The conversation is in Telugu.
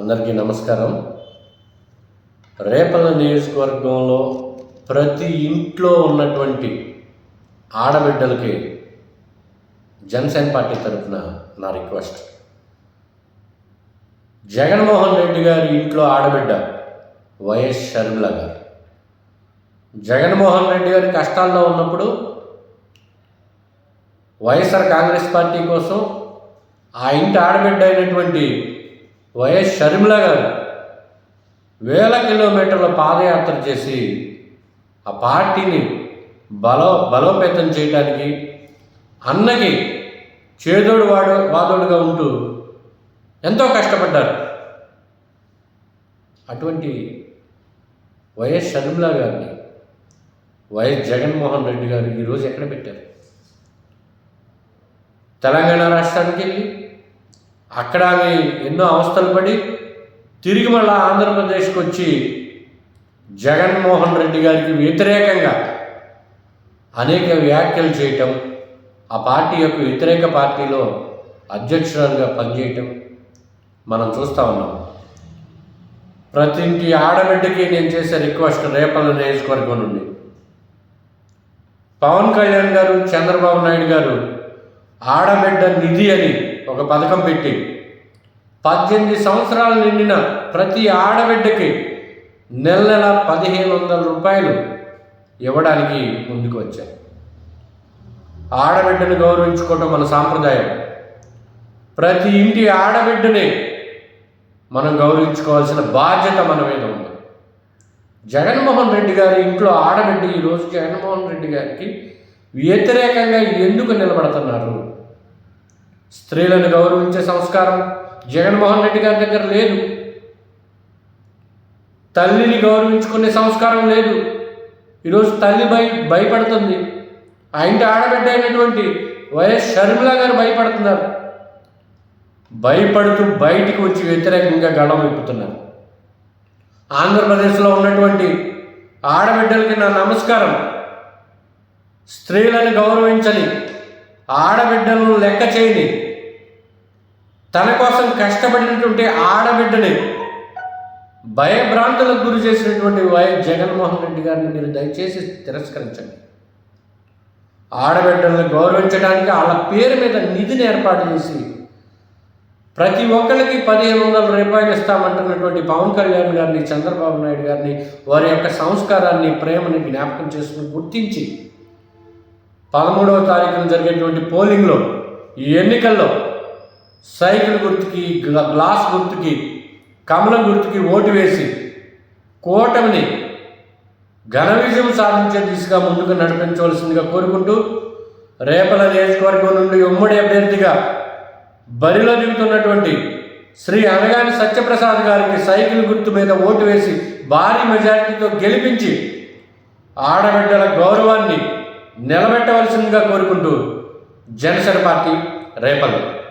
అందరికీ నమస్కారం. రేపల్ల నియోజకవర్గంలో ప్రతి ఇంట్లో ఉన్నటువంటి ఆడబిడ్డలకి జనసేన పార్టీ తరఫున నా రిక్వెస్ట్. జగన్మోహన్ రెడ్డి గారి ఇంట్లో ఆడబిడ్డ వైఎస్ షర్మిల గారు. జగన్మోహన్ రెడ్డి గారి కష్టాల్లో ఉన్నప్పుడు వైఎస్ఆర్ కాంగ్రెస్ పార్టీ కోసం ఆ ఇంటి ఆడబిడ్డ అయినటువంటి వైఎస్ షర్మిల గారు వేల కిలోమీటర్ల పాదయాత్ర చేసి ఆ పార్టీని బలో బలోపేతం చేయడానికి అన్నకి చేదోడు వాడు వాదోడుగా ఉంటూ ఎంతో కష్టపడ్డారు. అటువంటి వైఎస్ షర్మిల గారిని వైఎస్ జగన్మోహన్ రెడ్డి గారు ఈరోజు ఎక్కడ పెట్టారు? తెలంగాణ రాష్ట్రానికి వెళ్ళి అక్కడ ఆమె ఎన్నో అవస్థలు పడి తిరిగి మళ్ళా ఆంధ్రప్రదేశ్కి వచ్చి జగన్మోహన్ రెడ్డి గారికి వ్యతిరేకంగా అనేక వ్యాఖ్యలు చేయటం ఆ పార్టీ యొక్క వ్యతిరేక పార్టీలో అధ్యక్షురాలుగా పనిచేయటం మనం చూస్తూ ఉన్నాం. ప్రతి ఇంటి ఆడబిడ్డకి నేను చేసే రిక్వెస్ట్ రేపల్ల నియోజకవర్గం నుండి. పవన్ కళ్యాణ్ గారు చంద్రబాబు నాయుడు గారు ఆడబిడ్డ నిధి అని ఒక పథకం పెట్టి పద్దెనిమిది సంవత్సరాలు నిండిన ప్రతి ఆడబిడ్డకి నెల నెల పదిహేను వందల రూపాయలు ఇవ్వడానికి ముందుకు వచ్చాయి ఆడబిడ్డను గౌరవించుకోవటం మన సాంప్రదాయం. ప్రతి ఇంటి ఆడబిడ్డని మనం గౌరవించుకోవాల్సిన బాధ్యత మన మీద ఉంది. జగన్మోహన్ రెడ్డి గారి ఇంట్లో ఆడబిడ్డ ఈరోజు జగన్మోహన్ రెడ్డి గారికి వ్యతిరేకంగా ఎందుకు నిలబడుతున్నారు? స్త్రీలను గౌరవించే సంస్కారం జగన్మోహన్ రెడ్డి గారి దగ్గర లేదు. తల్లిని గౌరవించుకునే సంస్కారం లేదు. ఈరోజు తల్లి భయ భయపడుతుంది. ఆ ఇంటి ఆడబిడ్డ అయినటువంటి వైఎస్ షర్మిల గారు భయపడుతున్నారు. భయపడుతూ బయటికి వచ్చి వ్యతిరేకంగా గళం విప్పుతున్నారు. ఆంధ్రప్రదేశ్లో ఉన్నటువంటి ఆడబిడ్డలకి నా నమస్కారం. స్త్రీలను గౌరవించని ఆడబిడ్డలను లెక్క చేయని తన కోసం కష్టపడినటువంటి ఆడబిడ్డని భయభ్రాంతులకు గురి చేసినటువంటి వైఎస్ జగన్మోహన్ రెడ్డి గారిని మీరు దయచేసి తిరస్కరించండి. ఆడబిడ్డలను గౌరవించడానికి వాళ్ళ పేరు మీద నిధిని ఏర్పాటు చేసి ప్రతి ఒక్కరికి పదిహేను వందల రూపాయలు ఇస్తామంటున్నటువంటి పవన్ కళ్యాణ్ గారిని చంద్రబాబు నాయుడు గారిని వారి యొక్క సంస్కారాన్ని ప్రేమని జ్ఞాపకం చేసుకుని గుర్తించి పదమూడవ తారీఖున జరిగేటువంటి పోలింగ్లో ఈ ఎన్నికల్లో సైకిల్ గుర్తుకి గ్లా- గ్లాస్ గుర్తుకి కమలం గుర్తుకి ఓటు వేసి కూటమిని ఘన విజయం సాధించే దిశగా ముందుకు నడిపించవలసిందిగా కోరుకుంటూ రేపల నియోజకవర్గం నుండి ఉమ్మడి అభ్యర్థిగా బరిలో దిగుతున్నటువంటి శ్రీ అనగాని సత్యప్రసాద్ గారికి సైకిల్ గుర్తు మీద ఓటు వేసి భారీ మెజారిటీతో గెలిపించి ఆడబిడ్డల గౌరవాన్ని నిలబెట్టవలసిందిగా కోరుకుంటూ జనసేన పార్టీ రేపల్లి.